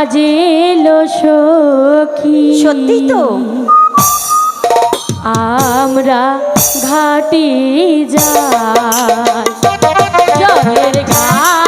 বাজেলো সখি। সত্যি তো? আমরা ঘাটি যা জলের ঘাট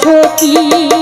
সখী।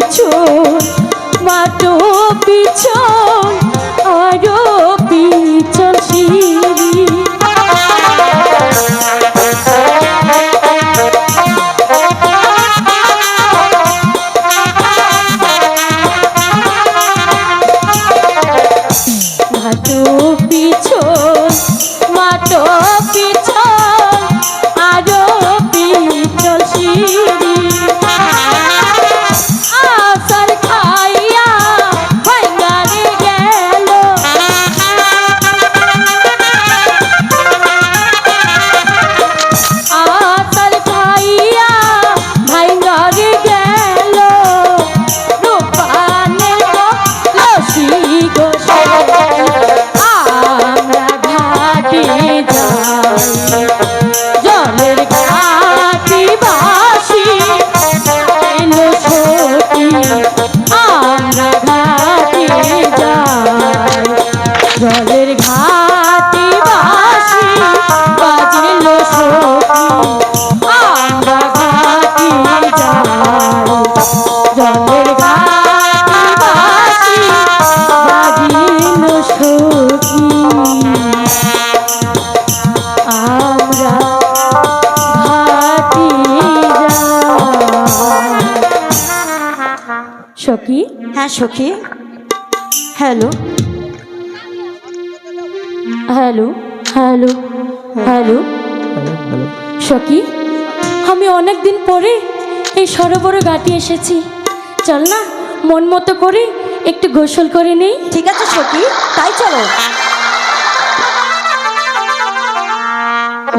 কিছু সখী হ্যালো হ্যালো হ্যালো হ্যালো সখি আমি অনেক দিন পরে এই সরোবরে গাটি এসেছি। চল না মন মতো করে একটু গোসল করে নেই। ঠিক আছে সখি তাই চলো।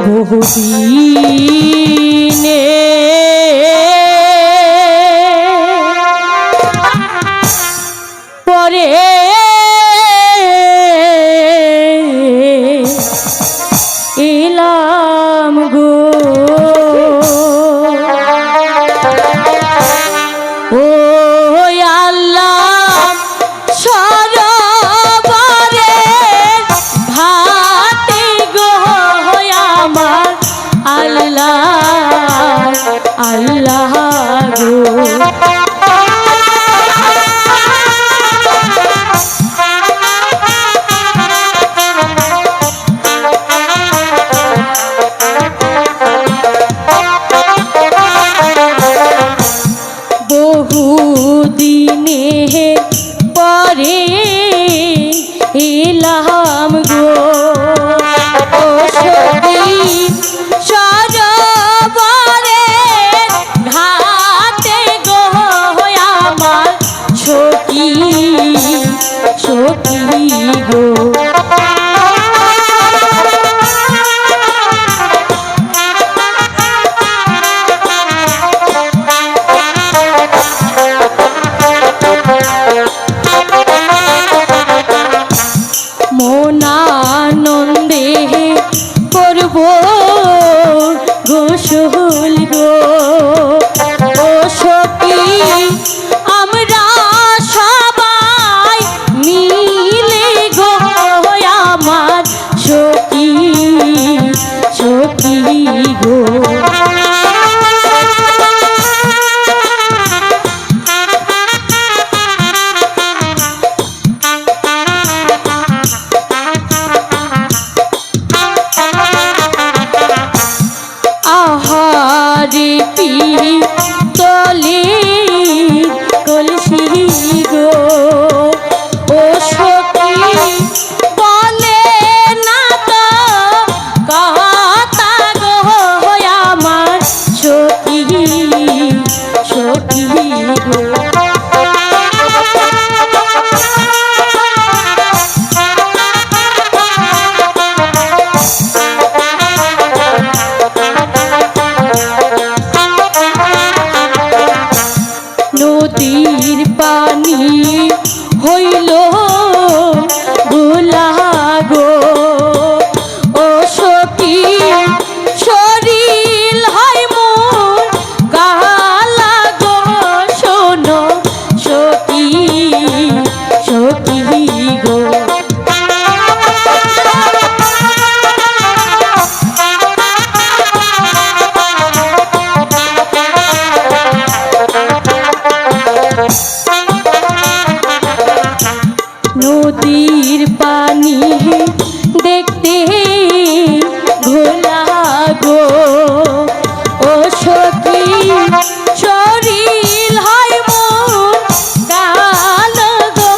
বহুদিনে নদীর পানি দেখতে ঘোলা গো। ও সখী শরীর হয় মোর গান গো।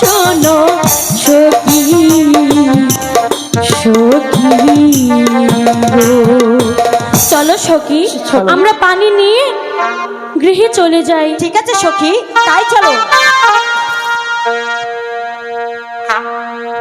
শোনো সখী সখী চলো সখী আমরা পানি নিয়ে গৃহে চলে যাই। ঠিক আছে সখী তাই চলো।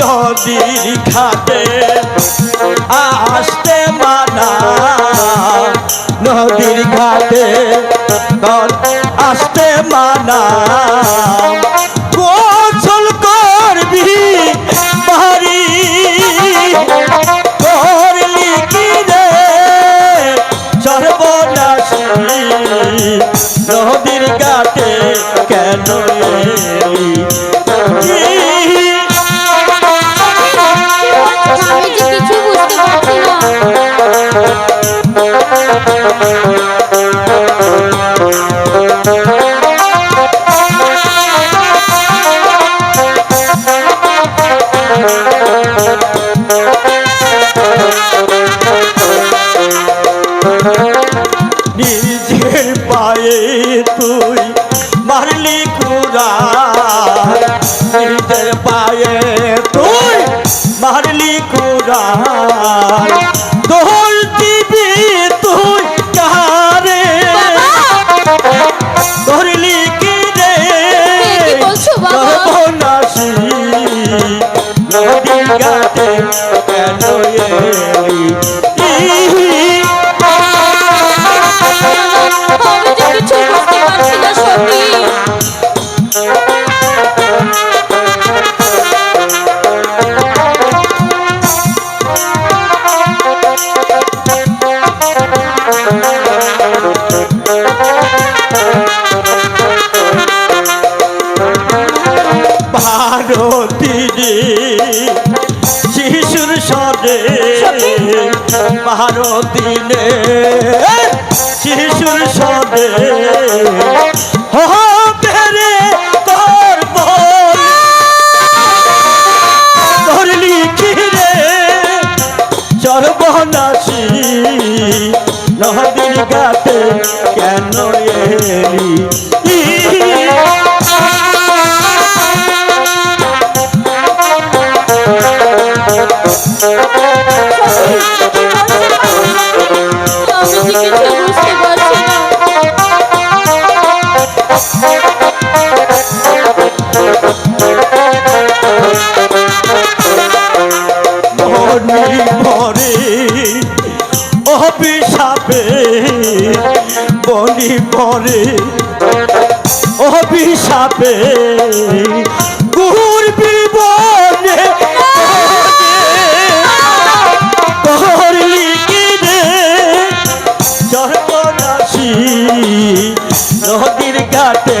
নদীর ঘাটে আসতে মানা। নদীর ঘাটে আসতে মানা। গোসল করবি বাড়ি, করলি কি রে? সর্বনাশী নদীর ঘাটে কেন কিছু বুঝতে নদীর গাতে কেন এলি? নহদিন গাতে কেন এলি Thank you. চাপে ঘুরবি বনে করলি কিনে চরণাসি নদীর ঘাটে